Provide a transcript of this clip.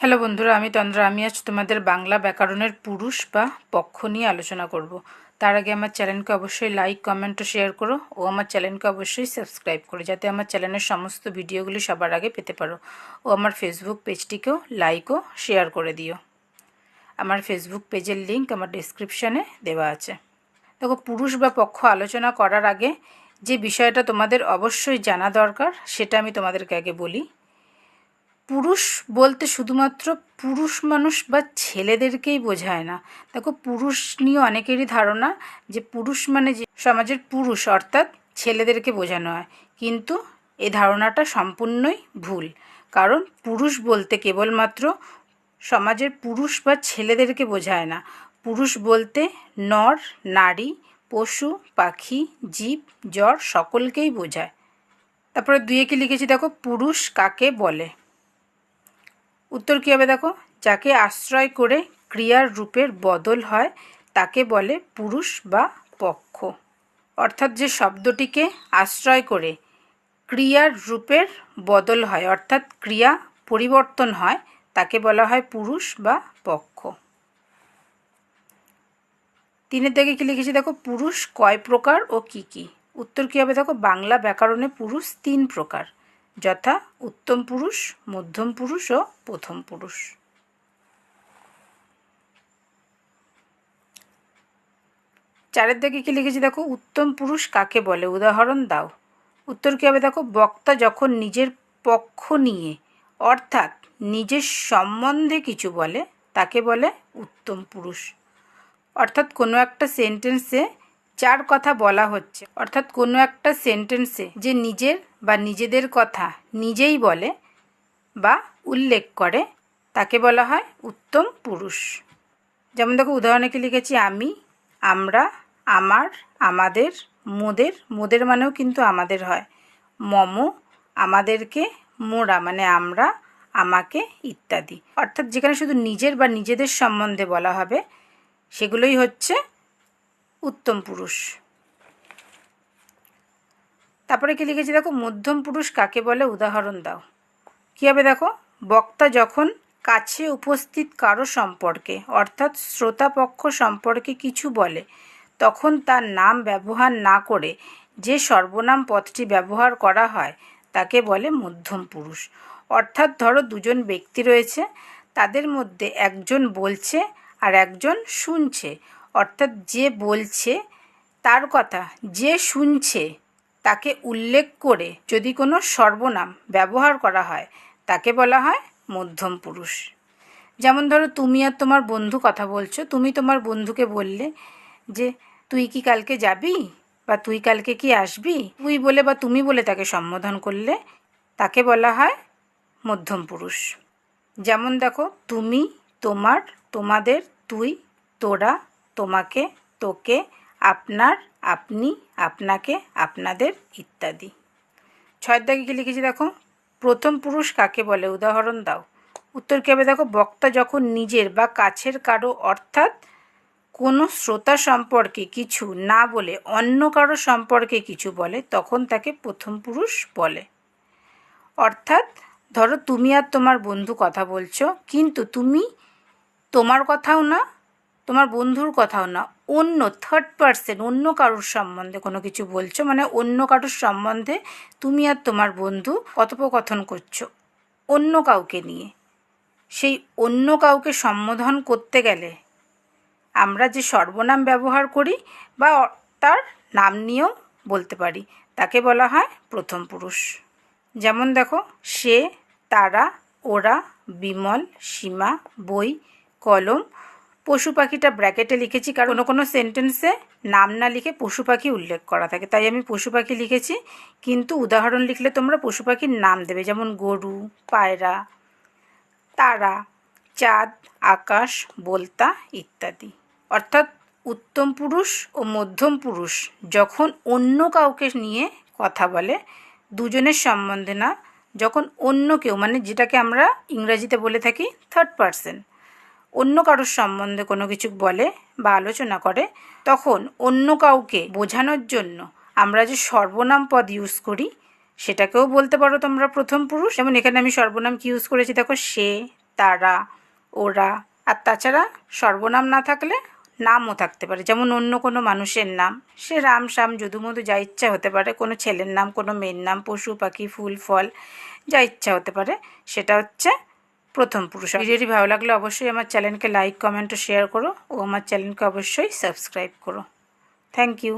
Hello বন্ধুরা, আমি তন্দ্রা। আমি আজ তোমাদের বাংলা ব্যাকরণের পুরুষ বা পক্ষ নিয়ে আলোচনা করব। তার আগে আমার চ্যানেলকে অবশ্যই লাইক কমেন্ট ও শেয়ার করো ও আমার চ্যানেলকে অবশ্যই সাবস্ক্রাইব করো যাতে আমার চ্যানেলের সমস্ত ভিডিওগুলি সবার আগে পেতে পারো। ও আমার ফেসবুক পেজটিকেও লাইক ও শেয়ার করে দিও। আমার ফেসবুক পেজের লিংক আমার ডিসক্রিপশানে দেওয়া আছে। দেখো, পুরুষ বা পক্ষ আলোচনা করার আগে যে বিষয়টা তোমাদের অবশ্যই জানা দরকার সেটা আমি তোমাদেরকে আগে বলি। পুরুষ বলতে শুধুমাত্র পুরুষ মানুষ বা ছেলেদেরকেই বোঝায় না। দেখো, পুরুষ নিয়ে অনেকেরই ধারণা যে পুরুষ মানে যে সমাজের পুরুষ, অর্থাৎ ছেলেদেরকে বোঝানো হয়। কিন্তু এ ধারণাটা সম্পূর্ণই ভুল। কারণ পুরুষ বলতে কেবলমাত্র সমাজের পুরুষ বা ছেলেদেরকে বোঝায় না। পুরুষ বলতে নর, নারী, পশু, পাখি, জীব, জ্বর সকলকেই বোঝায়। তারপরে দুয়ে কি লিখেছি, দেখো, পুরুষ কাকে বলে? উত্তর কী হবে দেখো? যাকে আশ্রয় করে ক্রিয়ার রূপের বদল হয়, তাকে বলে পুরুষ বা পক্ষ। অর্থাৎ যে শব্দটিকে আশ্রয় করে ক্রিয়ার রূপের বদল হয়, অর্থাৎ ক্রিয়া পরিবর্তন হয়, তাকে বলা হয় পুরুষ বা পক্ষ। তিনের দিকে কি লিখেছি দেখো? পুরুষ কয় প্রকার ও কি কি? উত্তর কী হবে দেখো? বাংলা ব্যাকরণে পুরুষ তিন প্রকার। যথা উত্তম পুরুষ, মধ্যম পুরুষ ও প্রথম পুরুষ। চারের দিকে কি লিখেছি দেখো? উত্তম পুরুষ কাকে বলে? উদাহরণ দাও। উত্তর কী হবে দেখো? বক্তা যখন নিজের পক্ষ নিয়ে, অর্থাৎ নিজের সম্বন্ধে কিছু বলে, তাকে বলে উত্তম পুরুষ। অর্থাৎ কোনো একটা সেন্টেন্সে যার কথা বলা হচ্ছে। অর্থাৎ কোনো একটা সেন্টেন্সে যে নিজের বা নিজেদের কথা নিজেই বলে বা উল্লেখ করে, তাকে বলা হয় উত্তম পুরুষ। যেমন দেখো, উদাহরণে কি লিখেছি, আমি, আমরা, আমার, আমাদের, মোদের মোদের মানেও কিন্তু আমাদের হয়। মম, আমাদেরকে, মোরা মানে আমরা, আমাকে ইত্যাদি। অর্থাৎ যেখানে শুধু নিজের বা নিজেদের সম্বন্ধে বলা হবে, সেগুলোই হচ্ছে উত্তম পুরুষ। তারপরে কি লিখেছি দেখো? মধ্যম পুরুষ কাকে বলে? উদাহরণ দাও। কী হবে দেখো? বক্তা যখন কাছে উপস্থিত কারও সম্পর্কে, অর্থাৎ শ্রোতাপক্ষ সম্পর্কে কিছু বলে, তখন তার নাম ব্যবহার না করে যে সর্বনাম পদটি ব্যবহার করা হয়, তাকে বলে মধ্যম পুরুষ। অর্থাৎ ধরো দুজন ব্যক্তি রয়েছে, তাদের মধ্যে একজন বলছে আর একজন শুনছে। অর্থাৎ যে বলছে তার কথা, যে শুনছে তাকে উল্লেখ করে যদি কোনো সর্বনাম ব্যবহার করা হয়, তাকে বলা হয় মধ্যম পুরুষ। যেমন ধরো তুমি আর তোমার বন্ধু কথা বলছো, তুমি তোমার বন্ধুকে বললে যে, তুই কি কালকে যাবি? বা তুই কালকে কি আসবি? তুই বলে বা তুমি বলে তাকে সম্বোধন করলে, তাকে বলা হয় মধ্যম পুরুষ। যেমন দেখো, তুমি, তোমার, তোমাদের, তুই, তোরা তোমাকে, তোকে, আপনার, আপনি, আপনাকে, আপনাদের ইত্যাদি। ছয়ের দাগে কি লিখেছি দেখো? প্রথম পুরুষ কাকে বলে? উদাহরণ দাও। উত্তর কী হবে দেখো? বক্তা যখন নিজের বা কাছের কারও, অর্থাৎ কোনো শ্রোতা সম্পর্কে কিছু না বলে, অন্য কারও সম্পর্কে কিছু বলে, তখন তাকে প্রথম পুরুষ বলে। অর্থাৎ ধরো তুমি আর তোমার বন্ধু কথা বলছো, কিন্তু তুমি তোমার কথাও না তোমার বন্ধুর কথাও না, অন্য থার্ড পার্সন অন্য কারোর সম্বন্ধে কোনো কিছু বলছো? মানে অন্য কারোর সম্বন্ধে তুমি আর তোমার বন্ধু কথোপকথন করছ অন্য কাউকে নিয়ে। সেই অন্য কাউকে সম্বোধন করতে গেলে আমরা যে সর্বনাম ব্যবহার করি বা তার নাম নিয়েও বলতে পারি। তাকে বলা হয় প্রথম পুরুষ। যেমন দেখো, সে, তারা, ওরা, বিমল, সীমা, বই, কলম পশু পাখিটা ব্র্যাকেটে লিখেছি, কারণ কোনো কোনো সেন্টেন্সে নাম না লিখে পশু পাখি উল্লেখ করা থাকে। তাই আমি পশু পাখি লিখেছি, কিন্তু উদাহরণ লিখলে তোমরা পশু পাখির নাম দেবে, যেমন গরু, পায়রা, তারা, চাঁদ, আকাশ, বলতা ইত্যাদি। অর্থাৎ উত্তম পুরুষ ও মধ্যম পুরুষ যখন অন্য কাউকে নিয়ে কথা বলে, দুজনের সম্বন্ধে না, যখন অন্য কেউ মানে যেটাকে আমরা ইংরাজিতে বলে থাকি থার্ড পার্সন অন্য কারোর সম্বন্ধে কোনো কিছু বলে বা আলোচনা করে, তখন অন্য কাউকে বোঝানোর জন্য আমরা যে সর্বনাম পদ ইউজ করি, সেটাকেও বলতে পারো তোমরা প্রথম পুরুষ। যেমন এখানে আমি সর্বনাম কি ইউজ করেছি? দেখো, সে, তারা, ওরা আর তাছাড়া সর্বনাম না থাকলে নামও থাকতে পারে। যেমন অন্য কোনো মানুষের নাম, সে রাম শাম যদুমধু, যা ইচ্ছা হতে পারে। কোনো ছেলের নাম, কোনো মেয়ের নাম, পশু, পাখি, ফুল, ফল, যা ইচ্ছা হতে পারে। সেটা হচ্ছে প্রথম পুরুষ। ভিডিওটি ভালো লাগলে অবশ্যই আমার চ্যানেলকে লাইক, কমেন্ট ও শেয়ার করো ও আমার চ্যানেলকে অবশ্যই সাবস্ক্রাইব করো। Thank you.